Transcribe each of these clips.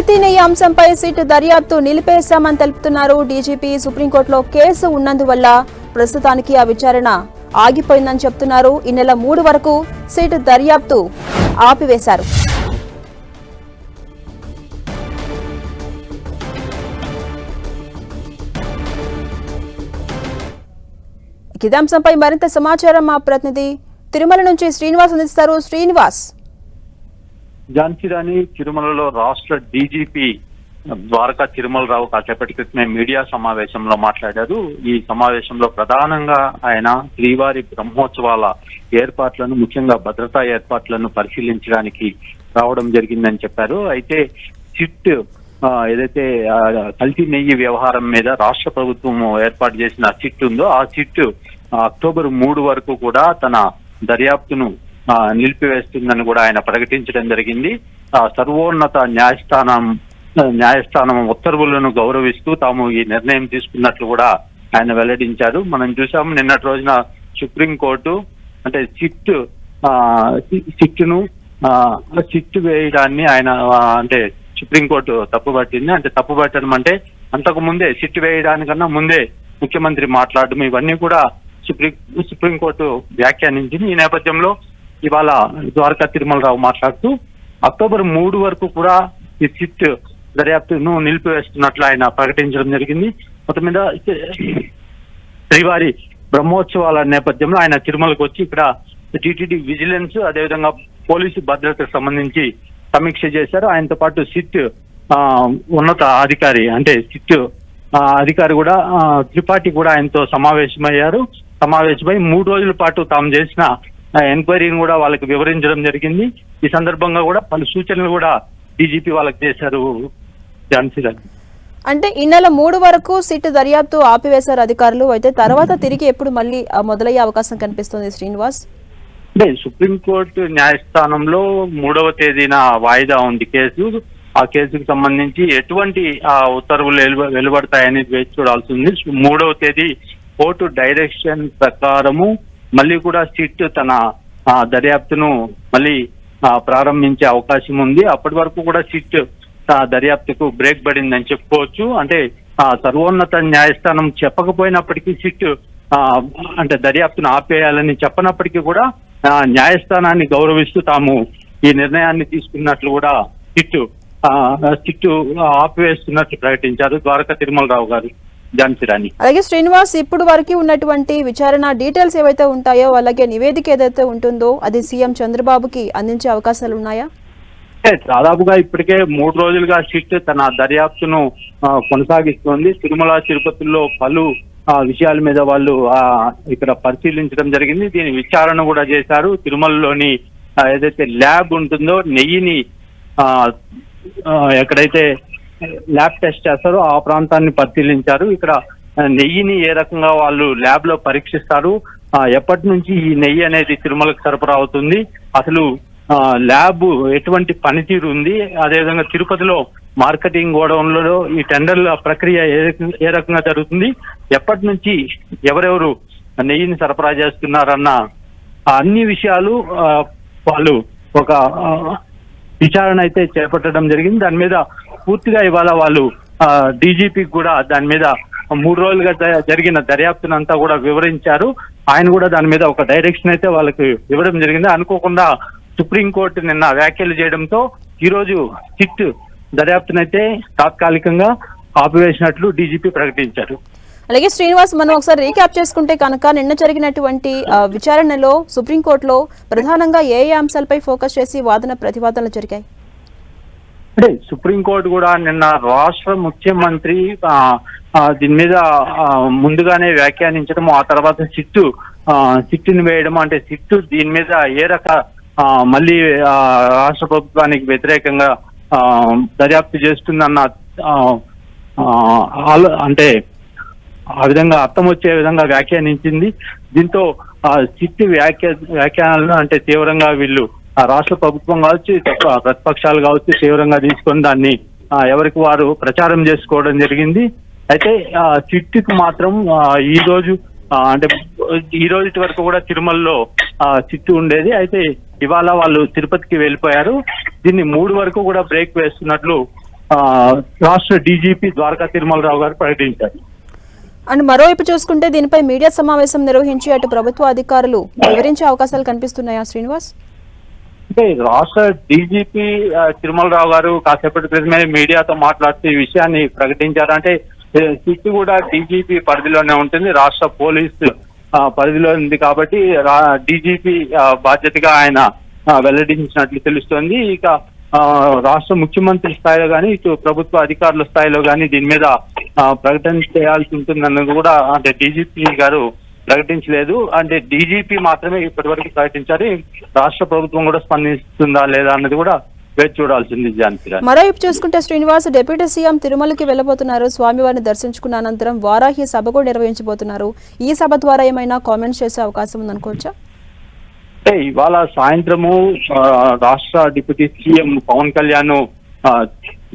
కల్తీ నెయ్యి అంశంపై సిట్ దర్యాప్తు నిలిపేశామని తెలుపుతున్నారు డీజీపీ. సుప్రీంకోర్టులో కేసు ఉన్నందువల్ల ప్రస్తుతానికి ఆ విచారణ ఆగిపోయిందని చెప్తున్నారు. ఈ నెల మూడు వరకు సిట్ దర్యాప్తు ఆపివేశారు. కిదాంశంపై మరింత సమాచారం మా ప్రతినిధి తిరుమల నుంచి శ్రీనివాస్ అందిస్తారు. శ్రీనివాస్. ఝాన్సీ రాణి తిరుమలలో రాష్ట్ర డీజీపీ ద్వారకా తిరుమలరావు కాసేపటి క్రితమే మీడియా సమావేశంలో మాట్లాడారు. ఈ సమావేశంలో ప్రధానంగా ఆయన శ్రీవారి బ్రహ్మోత్సవాల ఏర్పాట్లను ముఖ్యంగా భద్రతా ఏర్పాట్లను పరిశీలించడానికి రావడం జరిగిందని చెప్పారు. అయితే సిట్ ఏదైతే కల్తీ నెయ్యి వ్యవహారం మీద రాష్ట్ర ప్రభుత్వం ఏర్పాటు చేసిన సిట్ ఉందో ఆ సిట్ అక్టోబర్ మూడు వరకు కూడా తన దర్యాప్తును నిలిపివేస్తుందని కూడా ఆయన ప్రకటించడం జరిగింది. ఆ, సర్వోన్నత న్యాయస్థానం న్యాయస్థానం ఉత్తర్వులను గౌరవిస్తూ తాము ఈ నిర్ణయం తీసుకున్నట్లు కూడా ఆయన వెల్లడించారు. మనం చూసాం నిన్నటి రోజున సుప్రీంకోర్టు అంటే సిట్ ఆ, సి- సిట్ను ఆ, సిట్ వేయడాన్ని ఆయన అంటే సుప్రీంకోర్టు తప్పుపట్టింది. అంటే తప్పుపట్టడం అంటే అంతకు ముందే సిట్ వేయడానికన్నా ముందే ముఖ్యమంత్రి మాట్లాడడం ఇవన్నీ కూడా సుప్రీం సుప్రీంకోర్టు వ్యాఖ్యానించింది. ఈ నేపథ్యంలో ఇవాళ ద్వారకా తిరుమలరావు మాట్లాడుతూ అక్టోబర్ మూడు వరకు కూడా ఈ సిట్ దర్యాప్తును నిలిపివేస్తున్నట్లు ఆయన ప్రకటించడం జరిగింది. మొత్తం మీద శ్రీవారి బ్రహ్మోత్సవాల నేపథ్యంలో ఆయన తిరుమలకు వచ్చి ఇక్కడ టీటీడీ విజిలెన్స్ అదేవిధంగా పోలీసు భద్రతకు సంబంధించి సమీక్ష చేశారు. ఆయనతో పాటు సిట్ ఆ, ఉన్నత అధికారి అంటే సిట్ అధికారి కూడా త్రిపాఠి కూడా ఆయనతో సమావేశమయ్యారు. సమావేశమై మూడు రోజుల పాటు తాము చేసిన ఎంక్వైరీని కూడా వాళ్ళకి వివరించడం జరిగింది. ఈ సందర్భంగా కూడా పలు సూచనలు కూడా డీజీపీ వాళ్ళకి చేశారు ఝాన్సీ గారు. అంటే ఈ నెల మూడు వరకు సిట్ దర్యాప్తు ఆపివేశారు అధికారులు. అయితే తర్వాత తిరిగి ఎప్పుడు మళ్ళీ మొదలయ్యే అవకాశం కనిపిస్తుంది శ్రీనివాస్? అంటే సుప్రీంకోర్టు న్యాయస్థానంలో మూడవ తేదీన వాయిదా ఉంది కేసు. ఆ కేసుకు సంబంధించి ఎటువంటి ఆ ఉత్తర్వులు వెలువ- వెలువడతాయని వేచి చూడాల్సి ఉంది. మూడవ తేదీ కోర్టు డైరెక్షన్ ప్రకారము మళ్ళీ కూడా సిట్ తన ఆ, దర్యాప్తును మళ్ళీ ప్రారంభించే అవకాశం ఉంది. అప్పటి వరకు కూడా సిట్ దర్యాప్తుకు బ్రేక్ పడిందని చెప్పుకోవచ్చు. అంటే ఆ, సర్వోన్నత న్యాయస్థానం చెప్పకపోయినప్పటికీ సిట్ ఆ, అంటే దర్యాప్తును ఆపేయాలని చెప్పనప్పటికీ కూడా ఆ, న్యాయస్థానాన్ని గౌరవిస్తూ తాము ఈ నిర్ణయాన్ని తీసుకున్నట్లు కూడా సిట్ ఆ, సిట్ ఆపివేస్తున్నట్లు ప్రకటించారు ద్వారకా తిరుమలరావు గారు. ఝాన్సీ రాణి అలాగే శ్రీనివాస్ ఇప్పుడు వరకు ఉన్నటువంటి విచారణ డీటెయిల్స్ ఏవైతే ఉంటాయో అలాగే నివేదిక ఏదైతే ఉంటుందో అది సీఎం చంద్రబాబుకి అందించే అవకాశాలు ఉన్నాయా? దాదాపుగా ఇప్పటికే మూడు రోజులుగా సిట్ తన దర్యాప్తును కొనసాగిస్తోంది. తిరుమల తిరుపతిలో పలు ఆ, విషయాల మీద వాళ్ళు ఇక్కడ పరిశీలించడం జరిగింది. దీని విచారణ కూడా చేశారు. తిరుమలలోని ఏదైతే ల్యాబ్ ఉంటుందో నెయ్యిని ఎక్కడైతే ల్యాబ్ టెస్ట్ చేస్తారు. ఆ ప్రాంతాన్ని పరిశీలించారు. ఇక్కడ నెయ్యిని ఏ రకంగా వాళ్ళు ల్యాబ్లో పరీక్షిస్తారు? ఆ, ఎప్పటి నుంచి ఈ నెయ్యి అనేది తిరుమలకు సరఫరా అవుతుంది? అసలు ఆ, ల్యాబ్ ఎటువంటి పనితీరు ఉంది? అదేవిధంగా తిరుపతిలో మార్కెటింగ్ గోడౌన్లలో ఈ టెండర్ల ప్రక్రియ ఏ రకంగా- జరుగుతుంది? ఎప్పటి నుంచి ఎవరెవరు నెయ్యిని సరఫరా చేస్తున్నారన్న ఆ అన్ని విషయాలు వాళ్ళు ఒక విచారణ అయితే చేపట్టడం జరిగింది. దాని మీద పూర్తిగా ఇవాళ వాళ్ళు డీజీపీ కూడా దాని మీద మూడు రోజులుగా జరిగిన దర్యాప్తునంతా కూడా వివరించారు. ఆయన కూడా దాని మీద ఒక డైరెక్షన్ అయితే వాళ్ళకి ఇవ్వడం జరిగింది. అనుకోకుండా సుప్రీంకోర్టు నిన్న వ్యాఖ్యలు చేయడంతో ఈ రోజు సిట్ దర్యాప్తునైతే తాత్కాలికంగా ఆపివేసినట్లు డీజీపీ ప్రకటించారు. అలాగే శ్రీనివాస్ మనం ఒకసారి రీక్యాప్ చేసుకుంటే కనుక నిన్న జరిగినటువంటి విచారణలో సుప్రీంకోర్టులో ప్రధానంగా ఏ ఏ అంశాలపై ఫోకస్ చేసి వాదన ప్రతివాదనలు జరిగాయి? అంటే సుప్రీంకోర్టు కూడా నిన్న రాష్ట్ర ముఖ్యమంత్రి దీని మీద ముందుగానే వ్యాఖ్యానించడం ఆ తర్వాత సిట్టు ఆ, సిట్టుని వేయడం అంటే సిట్టు దీని మీద ఏ రక మళ్ళీ ఆ, రాష్ట్ర ప్రభుత్వానికి వ్యతిరేకంగా ఆ, దర్యాప్తు చేస్తుందన్న ఆలో- అంటే ఆ విధంగా అర్థం వచ్చే విధంగా వ్యాఖ్యానించింది. దీంతో ఆ సిట్ వ్యాఖ్య వ్యాఖ్యానాలను అంటే తీవ్రంగా వీళ్ళు ఆ రాష్ట్ర ప్రభుత్వం కావచ్చు ప్రతిపక్షాలు కావచ్చు తీవ్రంగా తీసుకొని దాన్ని ఎవరికి వారు ప్రచారం చేసుకోవడం జరిగింది. అయితే చిట్టికి మాత్రం ఈ రోజు అంటే ఈ రోజు వరకు కూడా తిరుమలలో ఆ, చిట్టు ఉండేది. అయితే ఇవాళ వాళ్ళు తిరుపతికి వెళ్ళిపోయారు. దీన్ని మూడు వరకు కూడా బ్రేక్ వేస్తున్నట్లు ఆ, రాష్ట్ర డీజీపీ ద్వారకా తిరుమలరావు గారు ప్రకటించారు. అండ్ మరోవైపు చూసుకుంటే దీనిపై మీడియా సమావేశం నిర్వహించి అటు ప్రభుత్వ అధికారులు వివరించే అవకాశాలు కనిపిస్తున్నాయా శ్రీనివాస్? అంటే రాష్ట్ర డీజీపీ తిరుమల రావు గారు కాసేపటి క్రితమే మీడియాతో మాట్లాడుతూ ఈ విషయాన్ని ప్రకటించారు. అంటే సిట్ కూడా డీజీపీ పరిధిలోనే ఉంటుంది రాష్ట్ర పోలీస్ పరిధిలో ఉంది కాబట్టి డీజీపీ బాధ్యతగా ఆయన వెల్లడించినట్లు తెలుస్తోంది. ఇక రాష్ట్ర ముఖ్యమంత్రి స్థాయిలో కానీ ఇటు ప్రభుత్వ అధికారుల స్థాయిలో కానీ దీని మీద ప్రకటన చేయాల్సి ఉంటుందన్నది కూడా అంటే డీజీపీ గారు ప్రకటించలేదు. అంటే డీజీపీ మాత్రమే ఇప్పటివరకు ప్రకటించారు. రాష్ట్ర ప్రభుత్వం కూడా స్పందిస్తుందా లేదా అన్నది కూడా వేచి చూడాల్సింది మరోవైపు చూసుకుంటే శ్రీనివాస్ డిప్యూటీ సీఎం తిరుమలకి వెళ్ళబోతున్నారు. స్వామివారిని దర్శించుకున్న అనంతరం వారాహి సభ కూడా నిర్వహించబోతున్నారు. ఈ సభ ద్వారా ఏమైనా కామెంట్స్ చేసే అవకాశం ఉందనుకోవచ్చా? అంటే ఇవాళ సాయంత్రము రాష్ట్ర డిప్యూటీ సీఎం పవన్ కళ్యాణ్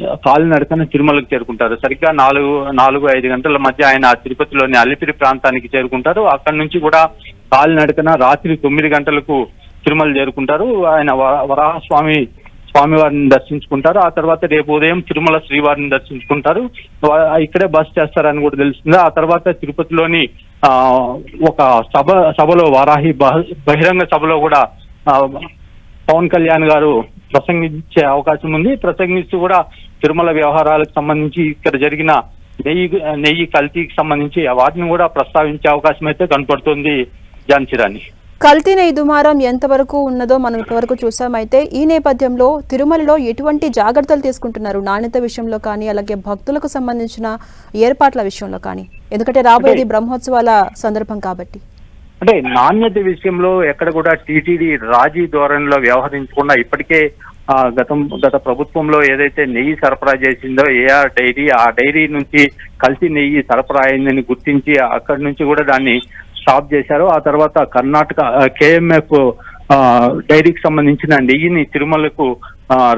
కాలి నడకన తిరుమలకు చేరుకుంటారు. సరిగ్గా నాలుగు నాలుగు ఐదు గంటల మధ్య ఆయన తిరుపతిలోని అలిపిరి ప్రాంతానికి చేరుకుంటారు. అక్కడి నుంచి కూడా కాలినడకన రాత్రి తొమ్మిది గంటలకు తిరుమల చేరుకుంటారు. ఆయన వరాహస్వామి స్వామివారిని దర్శించుకుంటారు. ఆ తర్వాత రేపు ఉదయం తిరుమల శ్రీవారిని దర్శించుకుంటారు. ఇక్కడే బస్ చేస్తారని కూడా తెలుస్తుంది. ఆ తర్వాత తిరుపతిలోని ఆ, ఒక సభ సభలో వారాహి బహిరంగ సభలో కూడా పవన్ కళ్యాణ్ గారు ప్రసంగించే అవకాశం ఉంది. ప్రసంగిస్తూ కూడా తిరుమల వ్యవహారాలకు సంబంధించి ఇక్కడ జరిగిన నెయ్యి నెయ్యి కల్తీకి సంబంధించి వాటిని కూడా ప్రస్తావించే అవకాశం అయితే కనపడుతుంది ఝాన్సీరాణి కల్తీ నెయ్యి దుమారం ఎంతవరకు ఉన్నదో మనం ఇప్పటివరకు చూసామైతే ఈ నేపథ్యంలో తిరుమలలో ఎటువంటి జాగ్రత్తలు తీసుకుంటున్నారు? నాణ్యత విషయంలో కానీ అలాగే భక్తులకు సంబంధించిన ఏర్పాట్ల విషయంలో కానీ? ఎందుకంటే రాబోయేది బ్రహ్మోత్సవాల సందర్భం కాబట్టి. అంటే నాణ్యత విషయంలో ఎక్కడ కూడా టీటీడీ రాజీ ధోరణిలో వ్యవహరించకుండా ఇప్పటికే ఆ, గతం గత ప్రభుత్వంలో ఏదైతే నెయ్యి సరఫరా చేసిందో ఏఆర్ డైరీ ఆ డైరీ నుంచి కల్తీ నెయ్యి సరఫరా అయిందని గుర్తించి అక్కడి నుంచి కూడా దాన్ని స్టాప్ చేశారు. ఆ తర్వాత కర్ణాటక కేఎంఎఫ్ డైరీకి సంబంధించిన నెయ్యిని తిరుమలకు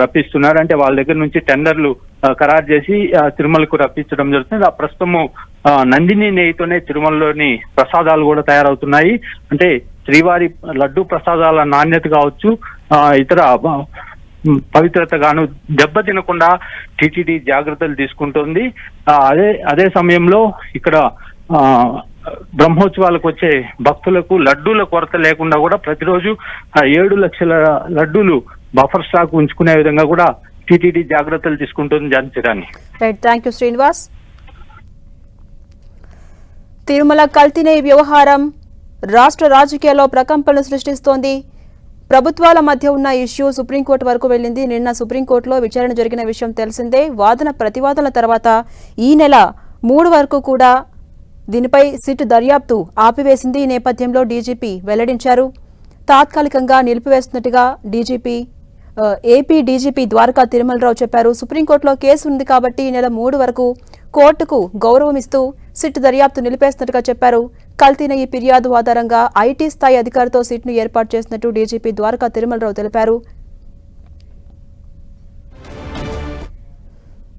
రప్పిస్తున్నారు. అంటే వాళ్ళ దగ్గర నుంచి టెండర్లు ఖరారు చేసి తిరుమలకు రప్పించడం జరుగుతుంది. ఆ ప్రస్తుతము నందిని నెయ్యితోనే తిరుమలలోని ప్రసాదాలు కూడా తయారవుతున్నాయి. అంటే శ్రీవారి లడ్డు ప్రసాదాల నాణ్యత కావచ్చు ఆ, ఇతర పవిత్రత గాను దెబ్బతినకుండా టీటీడీ జాగ్రత్తలు తీసుకుంటుంది. అదే అదే సమయంలో ఇక్కడ ఆ, బ్రహ్మోత్సవాలకు వచ్చే భక్తులకు లడ్డూల కొరత లేకుండా కూడా ప్రతిరోజు ఏడు లక్షల లడ్డూలు బఫర్ స్టాక్ ఉంచుకునే విధంగా కూడా టీటీడీ జాగ్రత్తలు తీసుకుంటుంది జాన్సీరాన్ని right thank you Srinivas Tirumala కల్తీనే వ్యవహారం. రాష్ట్ర రాజకీయాల్లో ప్రకంపనలు సృష్టిస్తోంది. ప్రభుత్వాల మధ్య ఉన్న ఇష్యూ సుప్రీంకోర్టు వరకు వెళ్ళింది. నిన్న సుప్రీంకోర్టులో విచారణ జరిగిన విషయం తెలిసిందే. వాదన ప్రతివాదనల తర్వాత ఈ నెల మూడు వరకు కూడా దీనిపై సిట్ దర్యాప్తు ఆపివేసింది. ఈ నేపథ్యంలో డీజీపీ వెల్లడించారు. తాత్కాలికంగా నిలిపివేస్తున్నట్టుగా DGP AP DGP Dwaraka Tirumala Rao చెప్పారు. సుప్రీంకోర్టులో కేసు ఉంది కాబట్టి ఈ నెల మూడు వరకు కోర్టుకు గౌరవం ఇస్తూ సిట్ దర్యాప్తు నిలిపేస్తున్నట్టుగా చెప్పారు. కల్తీన ఈ ఫిర్యాదు ఆధారంగా ఐటీ స్థాయి అధికారితో సిట్ను ఏర్పాటు చేసినట్టు డీజీపీ ద్వారకా తిరుమలరావు తెలిపారు.